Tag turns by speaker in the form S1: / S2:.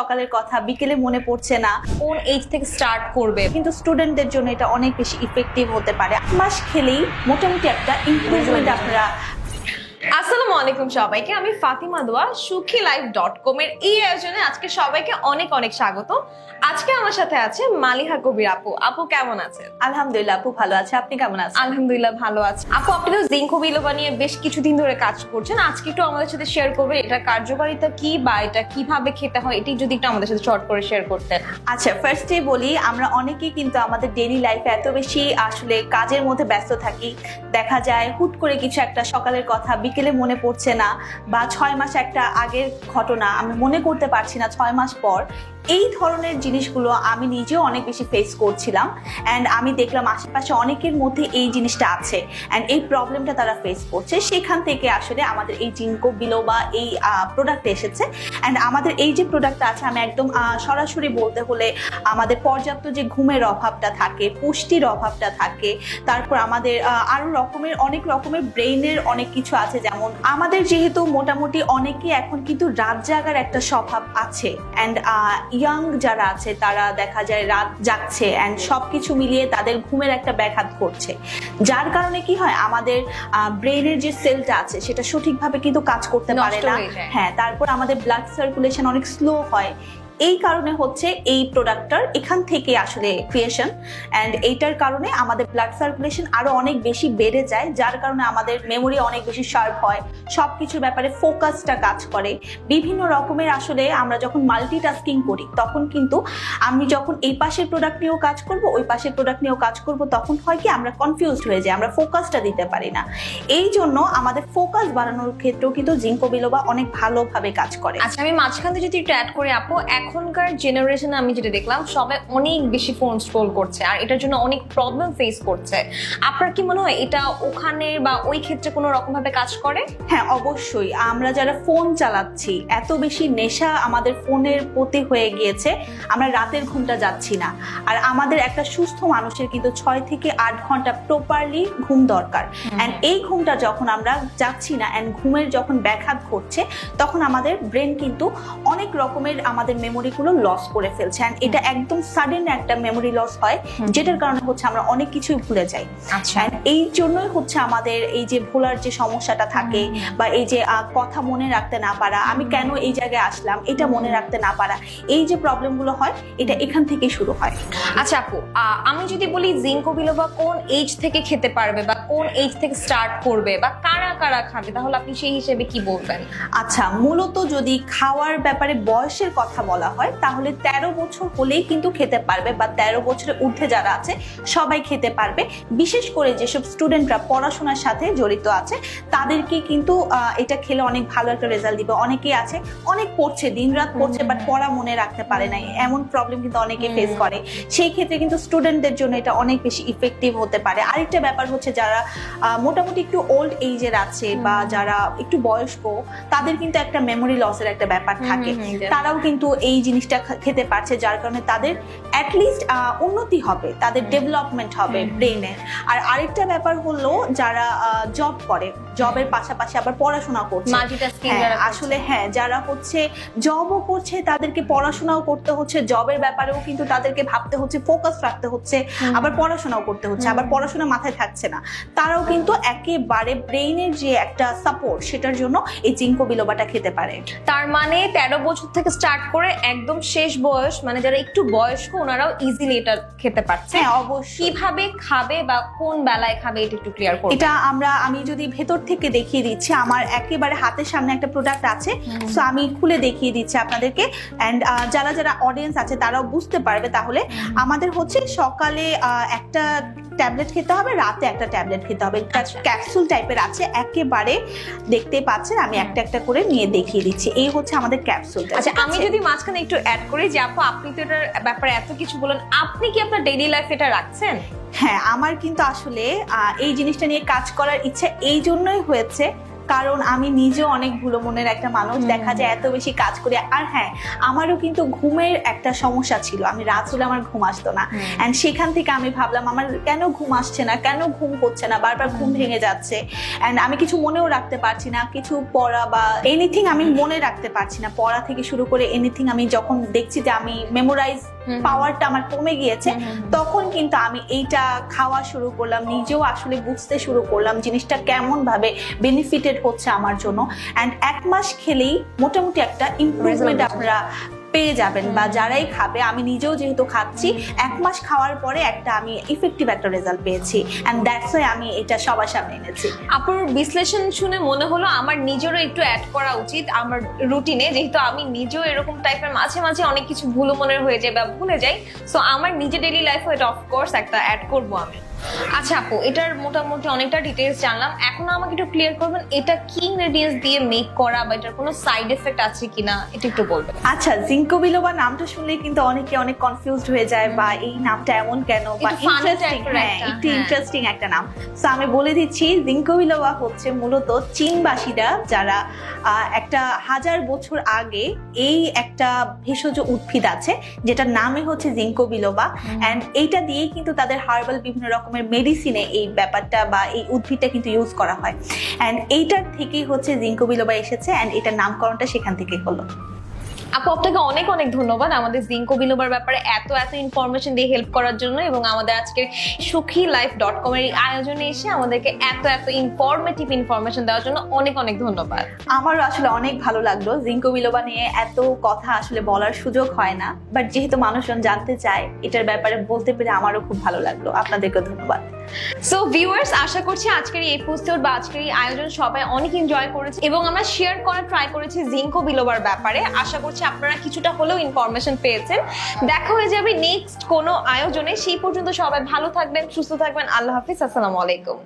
S1: সকালের কথা, বিকেলে মনে পড়ছে না
S2: কোন এজ থেকে স্টার্ট করবে।
S1: কিন্তু স্টুডেন্টদের জন্য এটা অনেক বেশি ইফেক্টিভ হতে পারে। মাস খেলেই মোটামুটি একটা ইমপ্রুভমেন্ট আপনারা
S2: আসসালামু আলাইকুম সবাইকে আমি ফাতিমা দোয়া সুখী লাইফ ডট কম এর এই আয়োজনে আজকে সবাইকে অনেক অনেক স্বাগত। আজকে আমার সাথে আছে মালিহা কবির আপু। আপু কেমন আছেন?
S1: আলহামদুলিল্লাহ আপু ভালো আছে। আপনি কেমন আছেন?
S2: আলহামদুলিল্লাহ ভালো আছে। আপু আপনি তো জিঙ্কো বিলোবা নিয়ে বেশ কিছুদিন ধরে কাজ করছেন। আজকে একটু আমাদের সাথে শেয়ার করবেন এটা কার্যকারিতা কি বা এটা কীভাবে খেতে হয় এটি যদি একটু আমাদের সাথে শর্ট করে শেয়ার করতেন।
S1: আচ্ছা ফার্স্টে বলি আমরা অনেকেই কিন্তু আমাদের ডেইলি লাইফে এত বেশি আসলে কাজের মধ্যে ব্যস্ত থাকি। দেখা যায় হুট করে কিছু একটা সকালের কথা বিকেলে মনে পড়ছে না বা ছয় মাস একটা আগের ঘটনা, আমি মনে করতে পারছি না ছয় মাস পর। এই ধরনের জিনিসগুলো আমি নিজেও অনেক বেশি ফেস করছিলাম অ্যান্ড আমি দেখলাম আশেপাশে অনেকের মধ্যে এই জিনিসটা আছে অ্যান্ড এই প্রবলেমটা তারা ফেস করছে। সেখান থেকে আসলে আমাদের এই জিঙ্কো বিলো বা এই প্রোডাক্ট এসেছে অ্যান্ড আমাদের এই যে প্রোডাক্টটা আছে, আমি একদম সরাসরি বলতে হলে আমাদের পর্যাপ্ত যে ঘুমের অভাবটা থাকে, পুষ্টির অভাবটা থাকে, তারপর আমাদের আরও রকমের, অনেক রকমের ব্রেইনের অনেক কিছু আছে, যেমন আমাদের যেহেতু মোটামুটি অনেকেই এখন কিন্তু রাত জাগার একটা স্বভাব আছে অ্যান্ড ইয়াং যারা আছে তারা দেখা যায় রাত যাচ্ছে অ্যান্ড সবকিছু মিলিয়ে তাদের ঘুমের একটা ব্যাঘাত করছে যার কারণে কি হয় আমাদের ব্রেনের যে সেলটা আছে সেটা সঠিকভাবে কিন্তু কাজ করতে পারে না।
S2: হয়ে
S1: হ্যাঁ তারপর আমাদের ব্লাড সার্কুলেশন অনেক স্লো হয়। এই কারণে হচ্ছে এই প্রোডাক্টটার এখান থেকে আসলে ক্রিয়েশন অ্যান্ড এইটার কারণে আমাদের ব্লাড সার্কুলেশন আরও অনেক বেশি বেড়ে যায়, যার কারণে আমাদের মেমোরি অনেক বেশি শার্প হয় সব কিছুর ব্যাপারে ফোকাসটা কাজ করে। বিভিন্ন রকমের আসলে আমরা যখন মাল্টিটাস্কিং করি, তখন কিন্তু আমি যখন এই পাশের প্রোডাক্ট নিয়েও কাজ করব, ওই পাশের প্রোডাক্ট নিয়েও কাজ করব, তখন হয় কি আমরা কনফিউজড হয়ে যাই, আমরা ফোকাসটা দিতে পারি না। এই জন্য আমাদের ফোকাস বাড়ানোর ক্ষেত্রেও কিন্তু জিঙ্কো বিলোবা অনেক ভালোভাবে কাজ করে।
S2: আচ্ছা আমি মাঝখান যদি একটু অ্যাড করে আপু এখনকার জেনারেশনে আমি যেটা দেখলাম সবাই অনেক বেশি ফোন স্ক্রোল করছে আর এটার জন্য অনেক প্রবলেম ফেস করছে। আপনার কি মনে হয় এটা ওখানে বা ওই ক্ষেত্রে কোনো রকম ভাবে কাজ করে?
S1: হ্যাঁ অবশ্যই। আমরা যারা ফোন চালাচ্ছি এত বেশি নেশা আমাদের ফোনের প্রতি হয়ে গিয়েছে আমরা রাতের ঘুমটা যাচ্ছি না। আর আমাদের একটা সুস্থ মানুষের কিন্তু ছয় থেকে আট ঘণ্টা প্রপারলি ঘুম দরকার। অ্যান্ড এই ঘুমটা যখন আমরা যাচ্ছি না অ্যান্ড ঘুমের যখন ব্যাঘাত ঘটছে তখন আমাদের ব্রেন কিন্তু অনেক রকমের আমাদের মেমোরিগুলো লস করে ফেলছে। অ্যান্ড এটা একদম সাডেন একটা মেমোরি লস হয় যেটার কারণে হচ্ছে আমরা অনেক কিছুই ভুলে যাই।
S2: আচ্ছা।
S1: এই জন্যই হচ্ছে আমাদের এই যে ভোলার যে সমস্যাটা থাকে বা এই যে কথা মনে রাখতে না পারা আমি কেন এই জায়গায় আসলাম এটা মনে রাখতে না পারা এই যে প্রবলেমগুলো হয় এটা এখান থেকেই শুরু হয়।
S2: আচ্ছা আপু আমি যদি বলি জিঙ্কো বিলোবা কোন এজ থেকে খেতে পারবে বা কোন এজ থেকে স্টার্ট করবে বা কারা কারা খাবে তাহলে আপনি সেই হিসেবে কি বলবেন?
S1: আচ্ছা মূলত যদি খাওয়ার ব্যাপারে বয়সের কথা বলা হয় তাহলে তেরো বছর হলেই কিন্তু খেতে পারবে বা তেরো বছরের ঊর্ধ্বে যারা আছে সবাই খেতে পারবে। বিশেষ করে যেসব স্টুডেন্টরা পড়াশোনার সাথে জড়িত আছে তাদেরকে কিন্তু এটা খেলে অনেক ভালো একটা রেজাল্ট দিবে। অনেকেই আছে অনেক পড়ছে দিনরাত পড়ছে বাট পড়া মনে রাখতে পারে নাই। এমন প্রবলেম কিন্তু অনেকে ফেস করে। সেই ক্ষেত্রে কিন্তু স্টুডেন্টদের জন্য এটা অনেক বেশি ইফেক্টিভ হতে পারে। আরেকটা ব্যাপার হচ্ছে যারা মোটামুটি একটু ওল্ড এইজের আছে বা যারা একটু বয়স্ক তাদের কিন্তু একটা মেমোরি লসের একটা ব্যাপার থাকে। তারাও কিন্তু এই জিনিসটা খেতে পারছে যার কারণে তাদের অ্যাটলিস্ট উন্নতি হবে তাদের ডেভেলপমেন্ট হবে
S2: হুম, হুম।
S1: ব্রেনে আর আরেকটা ব্যাপার হলো যারা জব করে জবের পাশাপাশি আবার পড়াশোনা করছে। হ্যাঁ,
S2: যারা
S1: আসলে হ্যাঁ যারা হচ্ছে জবও করছে তাদেরকে পড়াশোনাও করতে হচ্ছে জবের ব্যাপারেও কিন্তু তাদেরকে ভাবতে হচ্ছে ফোকাস রাখতে হচ্ছে আবার পড়াশোনাও করতে হচ্ছে আবার পড়াশোনা মাথায় থাকছে না। তারাও কিন্তু একেবারে ব্রেইনের যে একটা সাপোর্ট সেটার জন্য এই চিঙ্কো বিলোবাটা খেতে পারে।
S2: তার মানে তেরো বছর থেকে স্টার্ট করে একদম শেষ বয়স মানে যারা একটু বয়স্ক ওনারাও ইজিলি এটা খেতে পারছে।
S1: হ্যাঁ অবশ্যই।
S2: কীভাবে খাবে বা কোন বেলায় খাবে এটা একটু ক্লিয়ার করবে
S1: এটা আমরা আমি যদি ভেতর থেকে দেখিয়ে দিচ্ছি। আমার একেবারে হাতের সামনে একটা প্রোডাক্ট আছে। সো আমি খুলে দেখিয়ে দিচ্ছি আপনাদেরকে। অ্যান্ড যারা যারা অডিয়েন্স আছে তারাও বুঝতে পারবে তাহলে। আমাদের হচ্ছে সকালে আহ, একটা ট্যাবলেট খেতে হবে রাতে একটা ট্যাবলেট খেতে হবে।
S2: আচ্ছা।
S1: ক্যাপসুল টাইপের আছে একেবারে দেখতে পাচ্ছেন আমি একটা একটা করে নিয়ে দেখিয়ে দিচ্ছি। এই হচ্ছে আমাদের ক্যাপসুল
S2: আচ্ছা আমি যদি মাঝখানে একটু অ্যাড করি যে আপু আপনি তো এটার ব্যাপারে এত কিছু বলেন আপনি কি আপনার ডেইলি লাইফ এটা রাখছেন?
S1: হ্যাঁ আমার কিন্তু আসলে এই জিনিসটা নিয়ে কাজ করার ইচ্ছা এই জন্যই হয়েছে কারণ আমি নিজেও অনেক ভুলো মনের একটা মানুষ। দেখা যায় এত বেশি কাজ করি। আর হ্যাঁ আমারও কিন্তু ঘুমের একটা সমস্যা ছিল। আমি রাত হলে আমার ঘুম আসতো না। অ্যান্ড সেখান থেকে আমি ভাবলাম আমার কেন ঘুম আসছে না? কেন ঘুম হচ্ছে না? বারবার ঘুম ভেঙে যাচ্ছে। অ্যান্ড আমি কিছু মনেও রাখতে পারছি না। কিছু পড়া বা এনিথিং আমি মনে রাখতে পারছি না। পড়া থেকে শুরু করে এনিথিং আমি যখন দেখছি যে আমি মেমোরাইজ। পাওয়ারটা আমার কমে গিয়েছে। তখন কিন্তু আমি এইটা খাওয়া শুরু করলাম নিজেও আসলে বুঝতে শুরু করলাম জিনিসটা কেমন ভাবে বেনিফিটেড হচ্ছে আমার জন্য। অ্যান্ড এক মাস খেলেই মোটামুটি একটা ইম্প্রুভমেন্ট
S2: আমরা
S1: আপনারা পেয়ে যাবেন বা যারাই খাবে, আমি নিজেও যেহেতু খাচ্ছি, এক মাস খাওয়ার পরে একটা আমি ইফেক্টিভ একটা রেজাল্ট পেয়েছি। অ্যান্ড দ্যাটস ওয়াই আমি এটা সবার সামনে এনেছি।
S2: আপুর বিশ্লেষণ শুনে মনে হলো আমার নিজেরও একটু অ্যাড করা উচিত, আমার রুটিনে যেহেতু আমি নিজেও এরকম টাইপের মাঝে মাঝে অনেক কিছু ভুলো মনের হয়ে যায় বা ভুলে যাই সো আমার নিজের ডেইলি লাইফে এটা অফকোর্স একটা অ্যাড করব আমি। আচ্ছা আপু এটার মোটামুটি অনেকটা ডিটেলস জানলাম। এখন আমাকে একটু ক্লিয়ার করবেন এটা কি ইনগ্রেডিয়েন্টস দিয়ে মেক করা বা এটার কোনো সাইড এফেক্ট আছে কিনা এটা একটু বলবেন।
S1: আচ্ছা জিঙ্কো বিলোবা নামটা শুনলেই কিন্তু অনেকে অনেক কনফিউজড হয়ে যায় বা এই নামটা এমন কেন বা ইন্টারেস্টিং হ্যাঁ
S2: একটু হ্যাঁ।
S1: ইন্টারেস্টিং একটা নাম। সো আমি বলে দিচ্ছি জিঙ্কো বিলোবা হচ্ছে মূলত চীনবাসীরা যারা একটা হাজার বছর আগে এই একটা ভেষজ উদ্ভিদ আছে যেটার নামে হচ্ছে জিঙ্কো বিলোবা অ্যান্ড এইটা দিয়েই কিন্তু তাদের হার্বাল বিভিন্ন রকমের মেডিসিনে এই ব্যাপারটা বা এই উদ্ভিদটা কিন্তু ইউজ করা হয়। অ্যান্ড এইটার থেকেই হচ্ছে জিঙ্কো বিলোবা এসেছে অ্যান্ড এটার নামকরণটা সেখান থেকেই হলো।
S2: আপু, আপনাকে অনেক অনেক ধন্যবাদ আমাদের জিঙ্কো বিলোবার ব্যাপারে এত এত ইনফরমেশন দিয়ে হেল্প করার জন্য এবং আমাদের আজকের সুখী লাইফ ডট কম এর আয়োজনে এসে আমাদেরকে এত এত ইনফরমেটিভ ইনফরমেশন দেওয়ার জন্য অনেক অনেক ধন্যবাদ।
S1: আমারও আসলে অনেক ভালো লাগল জিঙ্কো বিলোবা নিয়ে এত কথা আসলে বলার সুযোগ হয় না বাট যেহেতু মানুষজন জানতে চায়, এটার ব্যাপারে বলতে পেরে আমারও খুব ভালো লাগল। আপনাদেরকে ধন্যবাদ।
S2: সো ভিউয়ার্স আশা করছি আজকের এই এপিসোড বা আজকের এই আয়োজন সবাই অনেক এনজয় করেছে এবং আমরা শেয়ার করার ট্রাই করেছি জিঙ্কো বিলোবার ব্যাপারে। আশা করছি আপনারা কিছুটা হলেও ইনফরমেশন পেয়েছেন। দেখা হয়ে যাবে নেক্সট কোনো আয়োজনে। সেই পর্যন্ত সবাই ভালো থাকবেন, সুস্থ থাকবেন। আল্লাহ হাফিজ, আসসালামু আলাইকুম।